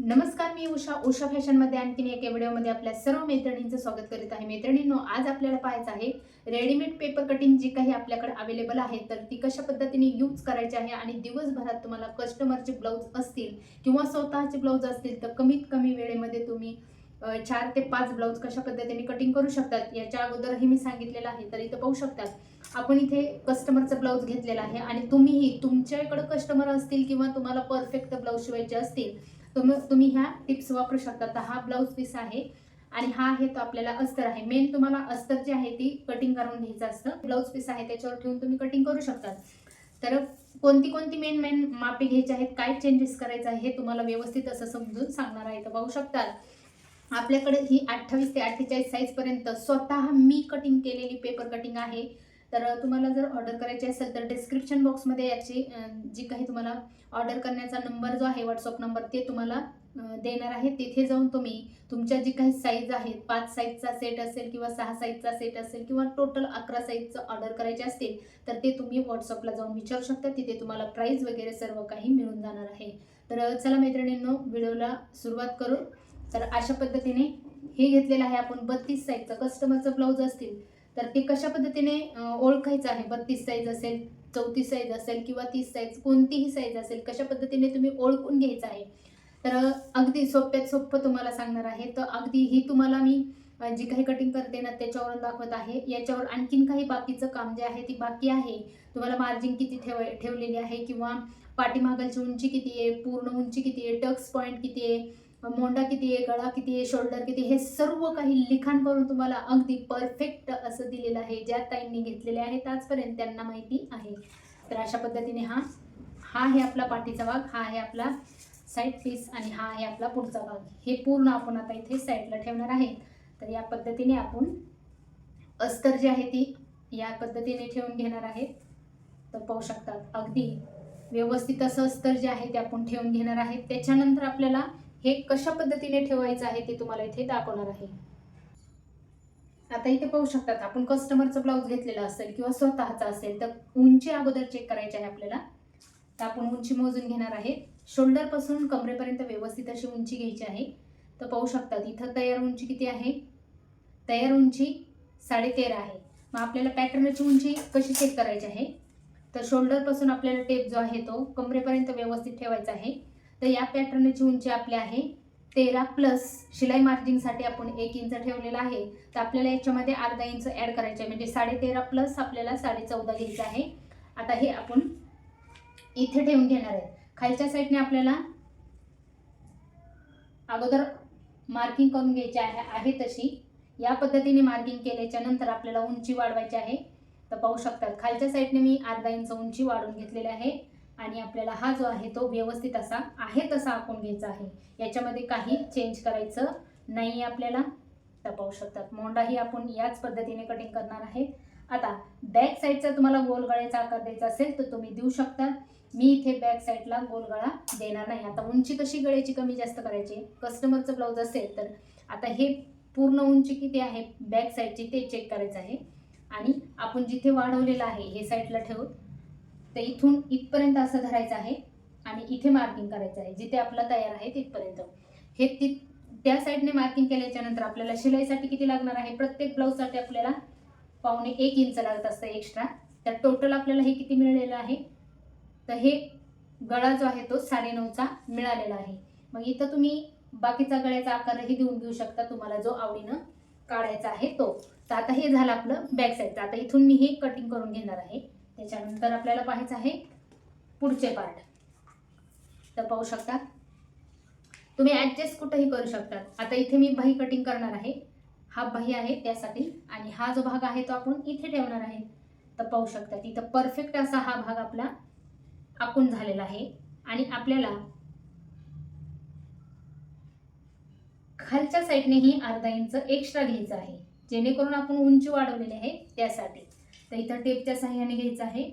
नमस्कार मी उषा. उषा फॅशनमध्ये आणखीन एका व्हिडिओमध्ये आपल्या सर्व मैत्रिणींचं स्वागत करीत आहे. मैत्रिणींनो आज आपल्याला पाहायचं आहे रेडीमेड पेपर कटिंग जी काही आपल्याकडे अवेलेबल आहे तर ती कशा पद्धतीने यूज करायची आहे आणि दिवसभरात तुम्हाला कस्टमरचे ब्लाऊज असतील किंवा स्वतःचे ब्लाऊज असतील तर कमीत कमी वेळेमध्ये तुम्ही चार ते पाच ब्लाऊज कशा पद्धतीने कटिंग करू शकतात याच्या अगोदरही मी सांगितलेलं आहे. तर इथं पाहू शकतात आपण इथे कस्टमरचा ब्लाऊज घेतलेला आहे आणि तुम्हीही तुमच्याकडं कस्टमर असतील किंवा तुम्हाला परफेक्ट ब्लाऊज शिवायचे असतील तुम्ही तुम्ही ह्या टिप्स वापरू शकता. तर हा ब्लाऊज पीस आहे आणि हा आहे तो आपल्याला अस्तर आहे. मेन तुम्हाला अस्तर जे आहे ती कटिंग करून घ्यायचं असतं. ब्लाऊज पीस आहे त्याच्यावर ठेवून तुम्ही कटिंग करू शकता तर कोणती कोणती मेन मेन मापे घ्यायची आहेत काय चेंजेस करायचं आहे हे तुम्हाला व्यवस्थित असं समजून सांगणार आहे तर पाहू शकतात. आपल्याकडे ही अठ्ठावीस ते अठ्ठेचाळीस साईजपर्यंत स्वतः मी कटिंग केलेली पेपर कटिंग आहे. तर तुम्हाला जर ऑर्डर करायची असेल तर डिस्क्रिप्शन बॉक्समध्ये याची जी काही तुम्हाला ऑर्डर करण्याचा नंबर जो आहे व्हॉट्सअप नंबर ते तुम्हाला देणार आहे. तिथे जाऊन तुम्ही तुमच्या जी काही साईज आहेत पाच साईजचा सेट असेल किंवा सहा साईजचा सेट असेल किंवा टोटल अकरा साईजचं ऑर्डर करायचे असतील तर ते तुम्ही व्हॉट्सअपला जाऊन विचारू शकता. तिथे तुम्हाला प्राईज वगैरे सर्व काही मिळून जाणार आहे. तर चला मैत्रिणींनो व्हिडिओला सुरुवात करू. तर अशा पद्धतीने हे घेतलेलं आहे आपण बत्तीस साईजचं कस्टमरचं ब्लाऊज असतील तर ते कशा पद्धतीने ओळखायचं आहे? बत्तीस साईज असेल चौतीस साईज असेल किंवा तीस साईज कोणतीही साईज असेल कशा पद्धतीने तुम्ही ओळखून घ्यायचं आहे? तर अगदी सोप्यात सोपं तुम्हाला सांगणार आहे. तर अगदी ही तुम्हाला मी जी काही कटिंग करते ना त्याच्यावरून दाखवत आहे. याच्यावर आणखीन काही बाकीचं काम जे आहे ती बाकी आहे. तुम्हाला मार्जिन किती ठेव ठेवलेली आहे किंवा पाठीमागलची उंची किती आहे पूर्ण उंची किती आहे टक्स पॉईंट किती आहे मोंडा किती आहे गळा किती आहे शोल्डर किती आहे हे सर्व काही लिखाण करून तुम्हाला अगदी परफेक्ट असं दिलेलं आहे ज्या ताईंनी घेतलेले आहेत आजपर्यंत त्यांना माहिती आहे. तर अशा पद्धतीने हा हा आहे आपला पाठीचा भाग हा आहे आपला साईड पीस आणि हा आहे आपला पुढचा भाग. हे पूर्ण आपण आता इथे साईडला ठेवणार आहे. तर या पद्धतीने आपण अस्तर जी आहे ती या पद्धतीने ठेवून घेणार आहे. तर पाहू शकतात अगदी व्यवस्थित असं अस्तर जे आहे ते आपण ठेवून घेणार आहे. त्याच्यानंतर आपल्याला हे कशा पद्धतीने ठेवायचं आहे ते तुम्हाला इथे दाखवणार आहे. आता इथे पाहू शकतात आपण कस्टमरचं ब्लाऊज घेतलेला असेल किंवा स्वतःचा असेल तर उंची अगोदर चेक करायची आहे आपल्याला. तर आपण उंची मोजून घेणार आहे. शोल्डरपासून कमरेपर्यंत व्यवस्थित अशी उंची घ्यायची आहे. तर पाहू शकतात इथं तयार उंची किती आहे? तयार उंची साडेतेरा आहे. मग आपल्याला पॅटर्नची उंची कशी चेक करायची आहे? तर शोल्डरपासून आपल्याला टेप जो आहे तो कमरेपर्यंत व्यवस्थित ठेवायचा आहे. तर या पॅटर्नची उंची आपली आहे तेरा प्लस शिलाई मार्जिंगसाठी आपण एक इंच ठेवलेला आहे. तर आपल्याला याच्यामध्ये अर्धा इंच ॲड करायचं आहे म्हणजे साडे तेरा प्लस आपल्याला साडे चौदा घ्यायचं आहे. आता हे आपण इथे ठेवून घेणार आहे. खालच्या साईडने आपल्याला अगोदर मार्किंग करून घ्यायची आहे आहे तशी. या पद्धतीने मार्किंग केल्याच्यानंतर आपल्याला उंची वाढवायची आहे. तर पाहू शकतात खालच्या साईडने मी अर्धा इंच उंची वाढवून घेतलेली आहे. आणि आपल्याला हा जो आहे तो व्यवस्थित असा आहे तसा आखून घ्यायचा आहे. याच्यामध्ये काही चेंज करायचं नाही आहे आपल्याला. तपावू शकतात. मोंडाही आपण याच पद्धतीने कटिंग करणार आहे. आता बॅक साईडचा तुम्हाला गोल गळ्याचा आकार द्यायचा असेल तर तुम्ही देऊ शकता. मी इथे बॅक साईडला गोल गळा देणार नाही. आता उंची कशी गळ्याची कमी जास्त करायची? कस्टमरचं ब्लाऊज असेल तर. आता हे पूर्ण उंची किती आहे? बॅक साईडची ते चेक करायचं आहे. आणि आपण जिथे वाढवलेलं आहे हे साईडला ठेवू तर इथून इथपर्यंत असं धरायचं आहे आणि इथे मार्किंग करायचं आहे. जिथे आपला तयार आहे तिथपर्यंत. हे ति त्या साईडने मार्किंग केल्याच्यानंतर आपल्याला शिलाईसाठी किती लागणार आहे? प्रत्येक ब्लाऊजसाठी आपल्याला पावणे एक इंच लागत असतं एक्स्ट्रा तर टोटल आपल्याला हे किती मिळालेलं आहे? तर हे गळा जो आहे तो साडेनऊचा मिळालेला आहे. मग इथं तुम्ही बाकीचा गळ्याचा आकारही देऊन घेऊ शकता. तुम्हाला जो आवडीनं काढायचा आहे तो. तर आता हे झालं आपलं बॅक साईडचं आता इथून मी हे कटिंग करून घेणार आहे. त्याच्यानंतर आपल्याला पाहायचं आहे पुढचे पार्ट तर पाहू शकता. तुम्ही ॲडजस्ट कुठंही करू शकतात. आता इथे मी बाही कटिंग करणार आहे. हा बाही आहे त्यासाठी. आणि हा जो भाग आहे तो आपण इथे ठेवणार आहे. तर पाहू शकतात इथं परफेक्ट असा हा भाग आपला आकून झालेला आहे. आणि आपल्याला खालच्या साईडनेही अर्धा इंच एक्स्ट्रा घ्यायचं आहे. जेणेकरून आपण उंची वाढवलेली आहे त्यासाठी. तर इथं टेपच्या साह्याने घ्यायचं आहे.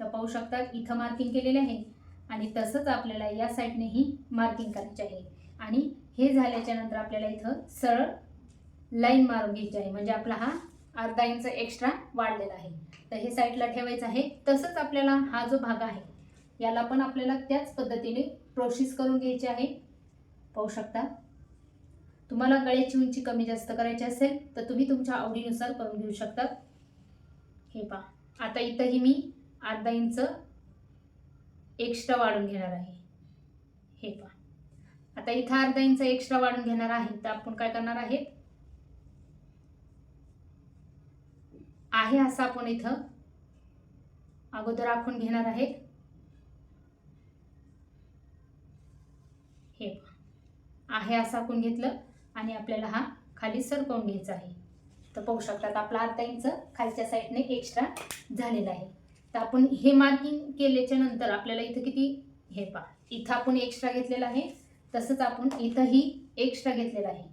तर पाहू शकतात इथं मार्किंग केलेले आहे. आणि तसंच आपल्याला या साईडनेही मार्किंग करायचे आहे. आणि हे झाल्याच्यानंतर आपल्याला इथं सरळ लाईन मारून घ्यायची आहे. म्हणजे आपला हा अर्धा इंच एक्स्ट्रा वाढलेला आहे. तर हे साईडला ठेवायचं आहे. तसंच आपल्याला हा जो भाग आहे याला पण आपल्याला त्याच पद्धतीने प्रोसेस करून घ्यायची आहे. पाहू शकता. तुम्हाला गळ्याची उंची कमी जास्त करायची असेल तर तुम्ही तुमच्या आवडीनुसार करून घेऊ शकता. हे पहा. आता इथंही मी अर्धा इंच एक्स्ट्रा वाढून घेणार आहे. हे पहा. आता इथं अर्धा इंच एक्स्ट्रा वाढून घेणार आहे. तर आपण काय करणार आहेत? आहे असं आपण इथं अगोदर आखून घेणार आहे हे पहा. आहे असं आखून घेतलं आणि आपल्याला हा खाली सरकवून घ्यायचा आहे. तर पाहू शकतात आपला अर्धा इंच खालच्या साईडने एक्स्ट्रा झालेला आहे. तर आपण हे मार्किंग केल्याच्यानंतर आपल्याला इथं किती? हे पहा. इथं आपण एक्स्ट्रा घेतलेलं आहे. तसंच आपण इथंही एक्स्ट्रा घेतलेलं आहे.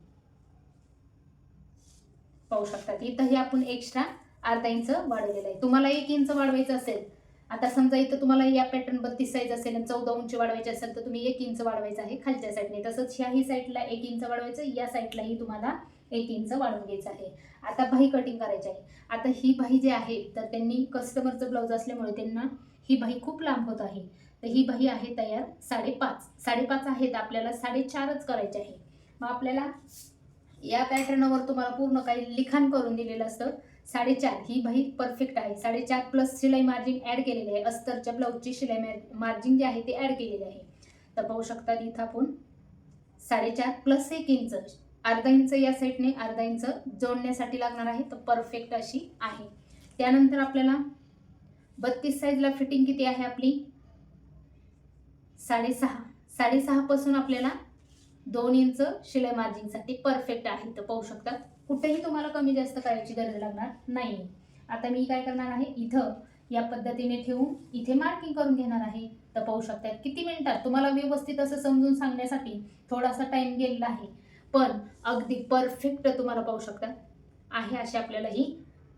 पाहू शकतात इथंही आपण एक्स्ट्रा अर्धा इंच वाढवलेलं आहे. तुम्हाला एक इंच वाढवायचं असेल आता समजा इथं तुम्हाला या पॅटर्न बत्तीस साईज असेल आणि चौदा उंची वाढवायची असेल तर तुम्ही एक इंच वाढवायचं आहे खालच्या साईडने तसंच ह्याही साईडला एक इंच वाढवायचं या साईडलाही तुम्हाला एक इंच वाढवून घ्यायचं आहे. आता बाही कटिंग करायची आहे. आता ही बाही जी आहे तर त्यांनी कस्टमरचं ब्लाऊज असल्यामुळे त्यांना ही बाही खूप लांब होत आहे. तर ही बाही आहे तयार साडेपाच. साडेपाच आहे तर आपल्याला साडेचारच करायचे आहे. मग आपल्याला या पॅटर्नवर तुम्हाला पूर्ण काही लिखाण करून दिलेलं असतं. साडेचार. ही बाही परफेक्ट आहे. साडेचार प्लस शिलाई मार्जिन ॲड केलेली आहे. अस्तरच्या ब्लाऊजची शिलाई मार्जिन जे आहे ते ॲड केलेली आहे. तर पाहू शकता इथं आपण साडेचार प्लस एक इंच अर्धा इंच या साईडने अर्धा इंच जोडण्यासाठी लागणार आहे. तर परफेक्ट अशी आहे. त्यानंतर आपल्याला बत्तीस साईजला फिटिंग किती आहे आपली? साडेसहा. साडेसहापासून आपल्याला दोन इंच शिलाई मार्जिंगसाठी परफेक्ट आहे. तर पाहू शकतात कुठेही तुम्हाला कमी जास्त करायची गरज लागणार नाही आता मी काय करणार आहे? इथं या पद्धतीने ठेवून इथे मार्किंग करून घेणार आहे. तर पाहू शकतात किती मिनिटात? तुम्हाला व्यवस्थित असं समजून सांगण्यासाठी थोडासा टाईम गेलेला आहे. पण अगदी परफेक्ट तुम्हाला पाहू शकता. आहे अशी आपल्याला ही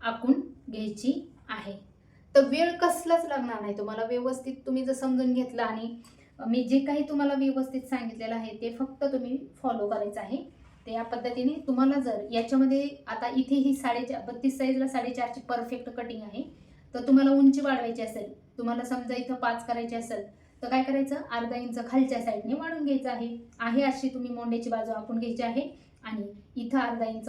आखून घ्यायची आहे. तर वेळ कसलाच लागणार नाही तुम्हाला. व्यवस्थित तुम्ही जर समजून घेतलं आणि मी जे काही तुम्हाला व्यवस्थित सांगितलेलं आहे ते फक्त तुम्ही फॉलो करायचं आहे. तर या पद्धतीने तुम्हाला जर याच्यामध्ये आता इथे ही साडेचार बत्तीस साईजला साडेचारची परफेक्ट कटिंग आहे. तर तुम्हाला उंची वाढवायची असेल तुम्हाला समजा इथं पाच करायची असेल तर काय करायचं? अर्धा इंच खालच्या साईडने वाढून घ्यायचं आहे. आहे अशी तुम्ही मोंड्याची बाजू आपण घ्यायची आहे. आणि इथं अर्धा इंच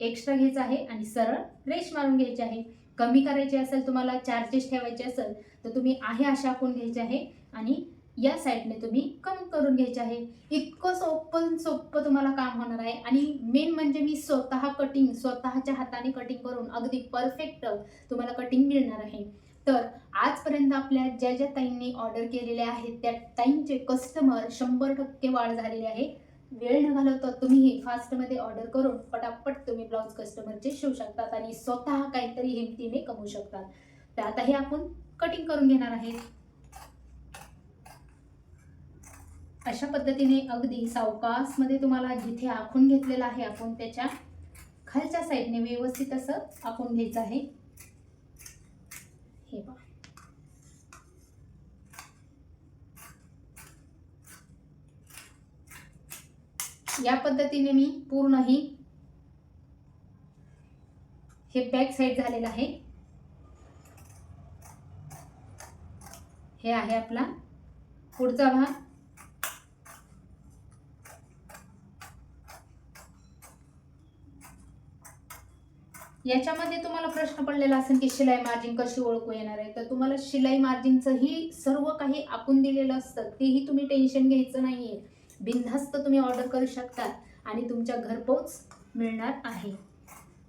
एक्स्ट्रा घ्यायचं आहे आणि सरळ रेश मारून घ्यायची आहे. कमी करायची असेल तुम्हाला चार्जेस ठेवायचे असेल तर तुम्ही आहे अशा आपण घ्यायचे आहे. आणि या साईडने तुम्ही कमी करून घ्यायचे आहे. इतकं सोपं सोपं तुम्हाला काम होणार आहे. आणि मेन म्हणजे मी स्वतः कटिंग स्वतःच्या हाताने कटिंग करून अगदी परफेक्ट तुम्हाला कटिंग मिळणार आहे. तर आजपर्यंत आपल्या ज्या ज्या ताईंनी ऑर्डर केलेल्या आहेत त्या ताईंचे कस्टमर शंभर टक्के वाढ झालेले आहे. वेळ न घालवता तुम्ही फास्टमध्ये ऑर्डर करून पटापट तुम्ही ब्लाऊज कस्टमरचे शिवू शकतात आणि स्वतः काहीतरी हिमतीने कमवू शकतात. तर आता हे आपण कटिंग करून घेणार आहे अशा पद्धतीने अगदी सावकासमध्ये तुम्हाला जिथे आखून घेतलेलं आहे आपण त्याच्या खालच्या साईडने व्यवस्थित असं आखून घ्यायचं आहे हे पहा या पद्धतीने मी पूर्ण ही हे बॅक साईड झालेलं आहे. हे आहे आपला पुढचा भाग. याच्यामध्ये तुम्हाला प्रश्न पडलेला असेल की शिलाई मार्जिन कशी ओळखू येणार आहे? तर तुम्हाला शिलाई मार्जिनचंही सर्व काही आपण दिलेलं असतं. तेही तुम्ही टेन्शन घ्यायचं नाही आहे बिनधास्त तुम्ही ऑर्डर करू शकता आणि तुमच्या घरपोच मिळणार आहे.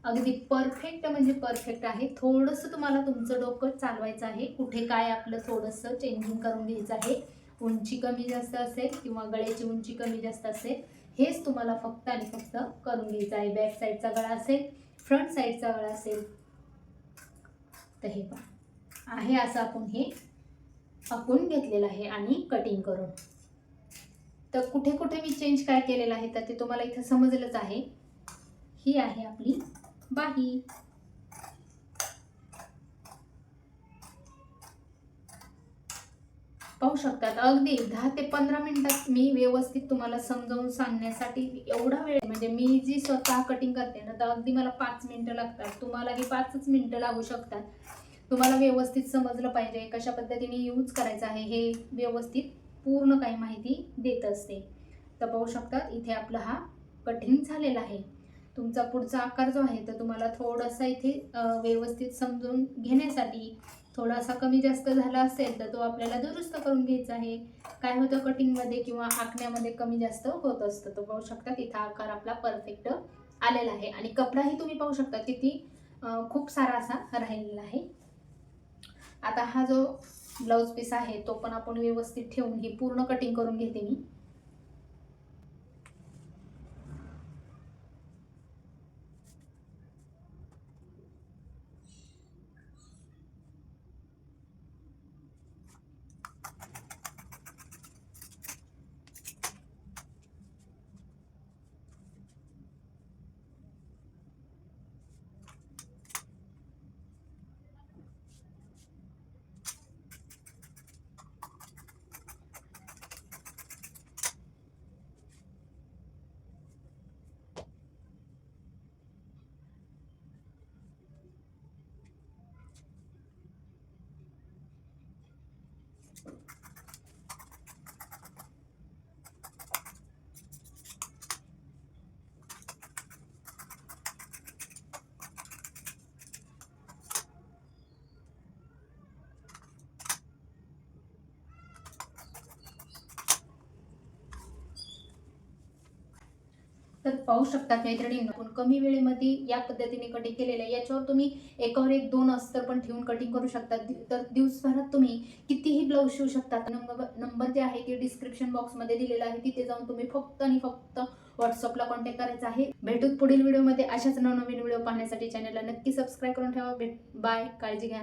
अगदी परफेक्ट म्हणजे परफेक्ट आहे. थोडंसं तुम्हाला तुमचं डोकं चालवायचं आहे. कुठे काय आपलं थोडंसं चेंजिंग करून घ्यायचं आहे. उंची कमी जास्त असेल किंवा गळ्याची उंची कमी जास्त असेल हेच तुम्हाला फक्त आणि फक्त करून घ्यायचं आहे. बॅक साईडचा गळा असेल फ्रंट साईडचा गळा असेल तर हे पहा. आहे असं आपण हे आखून घेतलेलं आहे आणि कटिंग करून. तर कुठे कुठे मी चेंज काय केलेलं आहे तर ते तुम्हाला इथं समजलंच आहे. ही आहे आपली बाही. पाहू शकतात अगदी दहा ते पंधरा मिनिटात मी व्यवस्थित तुम्हाला समजावून सांगण्यासाठी एवढा वेळ म्हणजे मी जी स्वतः कटिंग करते ना तर अगदी मला पाच मिनिटं लागतात. तुम्हालाही पाचच मिनिटं लागू शकतात. तुम्हाला व्यवस्थित समजलं पाहिजे कशा पद्धतीने यूज करायचं आहे हे व्यवस्थित. पूर्ण काही माहिती देत असते. तर पाहू शकतात इथे आपला हा कठीण झालेला आहे. तुमचा पुढचा आकार जो आहे तर तुम्हाला थोडासा इथे व्यवस्थित समजून घेण्यासाठी थोडासा कमी जास्त झाला असेल तर तो आपल्याला दुरुस्त करून घ्यायचा आहे. काय होतं कटिंगमध्ये किंवा आखण्यामध्ये कमी जास्त होत असतं. तो पाहू शकता तिथं आकार आपला परफेक्ट आलेला आहे. आणि कपडाही तुम्ही पाहू शकता किती खूप सारा असा राहिलेला आहे. आता हा जो ब्लाऊज पीस आहे तो पण आपण व्यवस्थित ठेवून ही पूर्ण कटिंग करून घेते मी. Thank you. पाहू शकता मैत्रिणींना पण कमी वेळेमध्ये या पद्धतीने कटिंग केलेलं आहे. याच्यावर तुम्ही एकावर एक दोन अस्तर पण ठेवून कटिंग करू शकता. तर दिवसभरात तुम्ही कितीही ब्लाऊज शिवू शकता. नंबर नंबर जे आहे ते डिस्क्रिप्शन बॉक्समध्ये दिलेला आहे. तिथे जाऊन तुम्ही फक्त आणि फक्त व्हॉट्सअपला कॉन्टॅक्ट करायचा आहे. भेटूत पुढील व्हिडिओमध्ये अशाच नवनवीन व्हिडिओ पाहण्यासाठी चॅनलला नक्की सबस्क्राईब करून ठेवा. भेट बाय काळजी घ्या.